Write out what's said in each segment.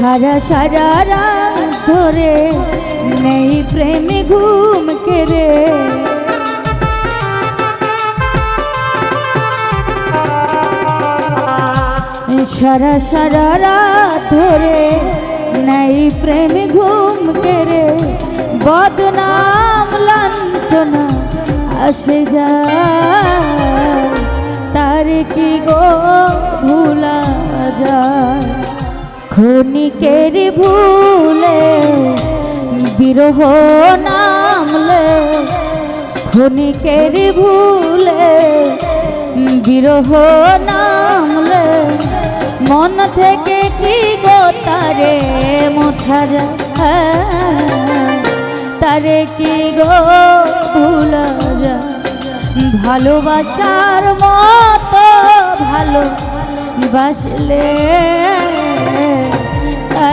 সারা সারা রাত ধরে নেই প্রেমে ঘুম কেড়ে। সারা সারা রাত ধরে নেই প্রেমে ঘুম কেড়ে। বদনাম, লাঞ্ছনা আসে যায়। তার কি গো ভুলা যায়? ক্ষণিকের ভুলে বিরহ নামলে ক্ষণিকের ভুলে বিরহ নামলে, মন থেকে কি গো তারে মোছা তারে কি গো ভুলা যায় ভালোবাসার মতো ভালো বাসলে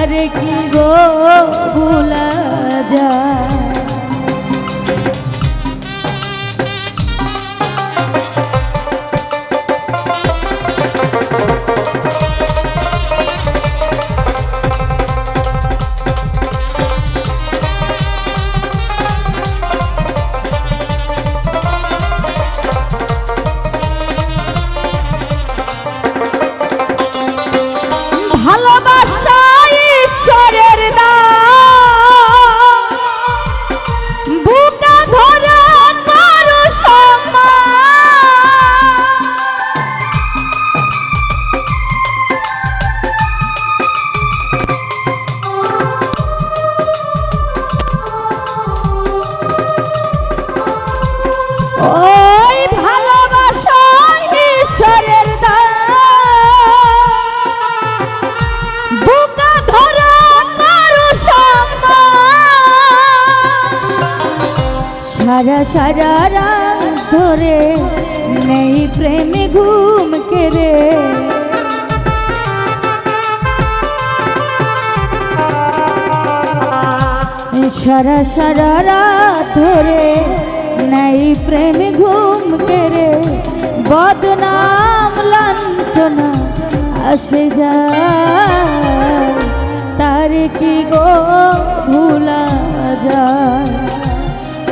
আরে কি গো ভুলা যায়? সারা রাত ধরে নেই প্রেমে ঘুম কেড়ে। সারা সারা রাত ধরে নেই প্রেমে ঘুম কেড়ে। বদনাম, লাঞ্ছনা আসে যায়। তার কি গো ভুলা যায়?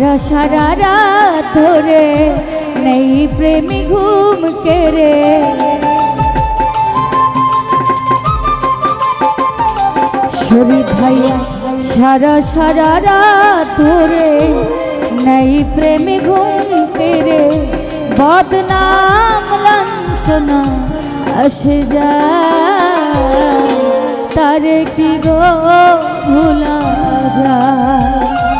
সারা সারা রাত ধরে নেই প্রেমী ঘুম কেড়ে। শরীর ভাইয়া, সারা সারা রাত ধরে নেই প্রেমে ঘুম কেড়ে। বদনাম, লাঞ্ছনা আসে যায় তারে কি গো ভুলা যায়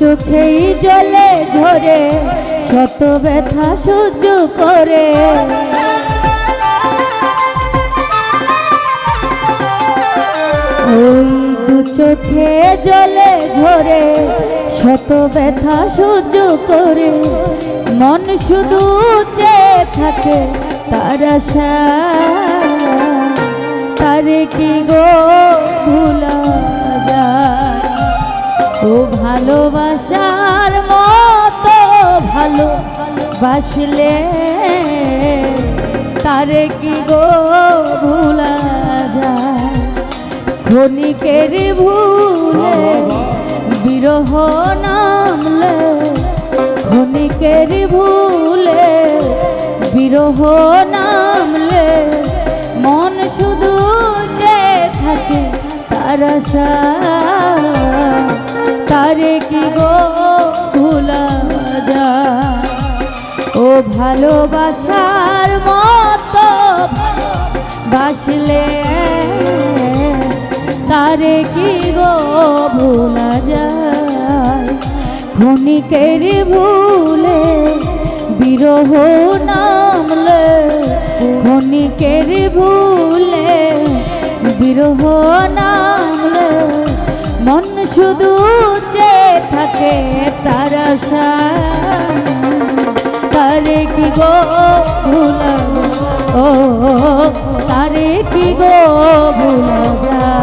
চোখেই জলে ঝরে, শত ব্যথা সহ্য করে। ওই দু চোখে জলে ঝরে, শত ব্যথা সহ্য করে। মন শুধু চেয়ে থাকে তার আশা। তারে কি গো ভুলা যায়? ও ভালোবাসার মতো ভালো, বাসলে তারে কি গো ভুলা যায়? ক্ষণিকের ভুলে বিরহ নামলে, ক্ষণিকের ভুলে বিরহ নামলে, মন শুধু যে থাকে তার আশা তারে কি গো ভুলা যা? ও ভালোবাসার মতো বাসলে তারে কি গো ভোলা যায় ক্ষণিকের ভুলে বিরহ নামলে, ক্ষণিকের ভুলে বিরহ নামলে মন শুধু চেয়ে থাকে তার আশা। তারে কি গো ভুলা ও তারে কি গো ভুলা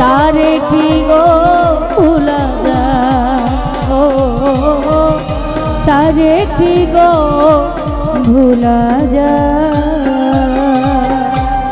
তারে কি গো ভুলা ও তারে কি গো ভুলা যায়